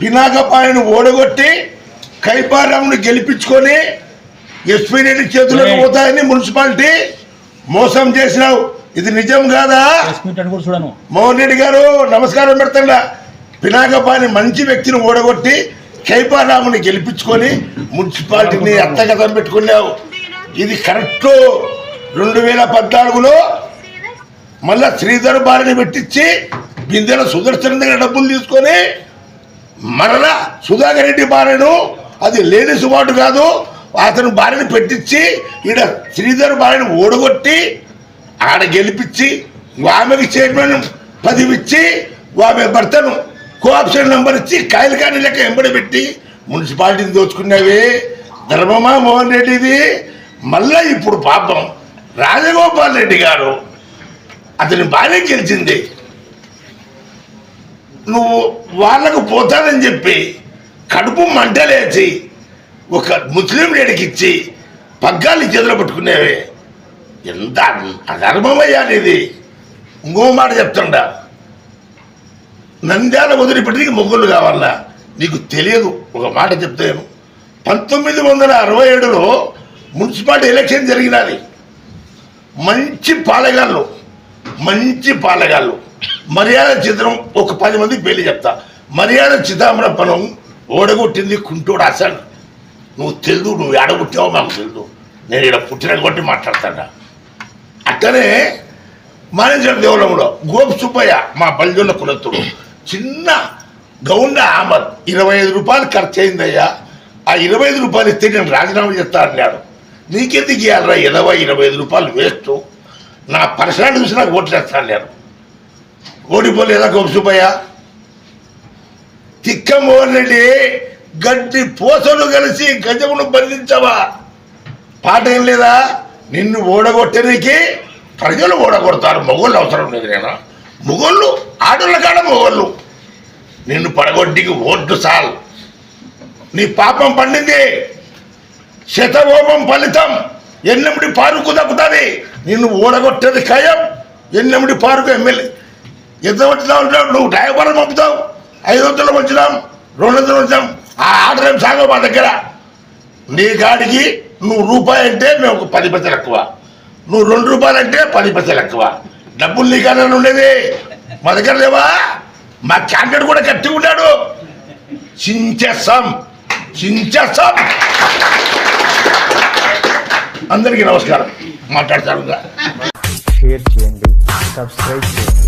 పినాకపాయను ఓడగొట్టి కైపారామును గెలిపించుకొని ఎస్పీ రెడ్డి చేతులకు. పోతాయని మున్సిపాలిటీ మోసం చేసినావు. ఇది నిజం కాదా? మోహన్ రెడ్డి గారు నమస్కారం పెడతాడా. పినాకపాని మంచి వ్యక్తిని ఓడగొట్టి కైపారాముని గెలిపించుకొని మున్సిపాలిటీని అత్తగతం పెట్టుకున్నావు. ఇది కరెక్ట్. రెండు వేల పద్నాలుగులో మళ్ళా శ్రీధర్ బారిని పెట్టించి బిందెల సుదర్శన్ దగ్గర డబ్బులు తీసుకొని మరలా సుధాకర్ రెడ్డి భార్యను అది లేని సుబాటు కాదు అతను భార్యను పెట్టించి ఈడ శ్రీధర్ భార్యను ఓడగొట్టి ఆడ గెలిపించి ఆమెకి చైర్మన్ పదివిచ్చి ఆమె భర్తను కోఆప్షన్ నెంబర్ ఇచ్చి కాయలు కానీ లెక్క ఎంబడి పెట్టి మున్సిపాలిటీని దోచుకున్నావే. ధర్మమా మోహన్ రెడ్డిది మళ్ళా ఇప్పుడు పాపం రాజగోపాల్ రెడ్డి గారు అతని భార్య గెలిచింది. నువ్వు వాళ్ళకు పోతానని చెప్పి కడుపు మంటలేసి ఒక ముస్లిం లేడికి ఇచ్చి పగ్గాలు చేతిలో పట్టుకునేవి. ఎంత అధర్మమయ్యా అనేది ఇంకో మాట చెప్తుండా. నంద్యాల వదిలిపెట్టి మొగ్గులు కావాలా? నీకు తెలియదు. ఒక మాట చెప్తాను పంతొమ్మిది వందల అరవై ఏడులో మున్సిపాలిటీ ఎలక్షన్ జరిగినది. మంచి పాలగాళ్ళు. మంచి పాలగాళ్ళు. మర్యాద చిత్రం ఒక పది మంది పెళ్ళి చెప్తా. మర్యాద పనం ఓడగొట్టింది కుంటూడు అసలు. నువ్వు తెలుదు నువ్వు ఏడగొట్టావో మాకు తెలుదు నేను ఇక్కడ పుట్టిన కొట్టి మాట్లాడతాడా. అట్టనే మానేశ్వర దేవలంలో గోపు సుబ్బయ్య మా బల్జుల కులత్తుడు చిన్న గౌండ ఆమద్ ఇరవై ఐదు రూపాయలు ఖర్చు అయిందయ్యా ఆ ఇరవై ఐదు రూపాయలు ఇస్తే నేను రాజీనామా చేస్తా అన్నాడు. నీకెందుకు ఇవ్వాలరా ఇరవై ఇరవై ఐదు రూపాయలు వేస్ట్? నా పర్సనాలిటీ చూసి నాకు ఓట్లు వేస్తాను నేను ఓడిపోలేదా గోపు సుబ్బయ్య తిక్కమోహన్ రెడ్డి గడ్డి పోసలు కలిసి గజమును బంధించవా? పాట ఏం లేదా నిన్ను ఓడగొట్టడానికి ప్రజలు ఓడగొడతారు. మొగోళ్ళు అవసరం లేదు నేను మొగోళ్ళు ఆడోళ్ళ కాడ మొగోళ్ళు. నిన్ను పడగొట్టికి ఓడ్డు సాల్ నీ పాపం పండింది. శతకోపం ఫలితం. ఎన్నెమిడి పారుకు దక్కుతుంది. నిన్ను ఓడగొట్టేది ఖయం. ఎన్నెమిడి పారుకు ఎమ్మెల్యే ఎంత వచ్చినా ఉంటావు నువ్వు డ్రైవర్ పంపుతావు. ఐదు వందలు వచ్చినాం రెండు వందలు వచ్చాం ఆ ఆర్డర్ ఏం సాగు మా దగ్గర. నీ కాడికి నువ్వు రూపాయి అంటే మేము పది పైసలు ఎక్కువ. నువ్వు రెండు రూపాయలు అంటే పది పైసలు ఎక్కువ. డబ్బులు నీ కాడ ఉండేది. మా దగ్గర లేవా? మా క్యాండిడేట్ కూడా కట్టి ఉన్నాడు. చించేస్తాం చించేస్తాం. అందరికీ నమస్కారం. మాట్లాడతాను షేర్ చేయండి సబ్స్క్రైబ్ చేయండి.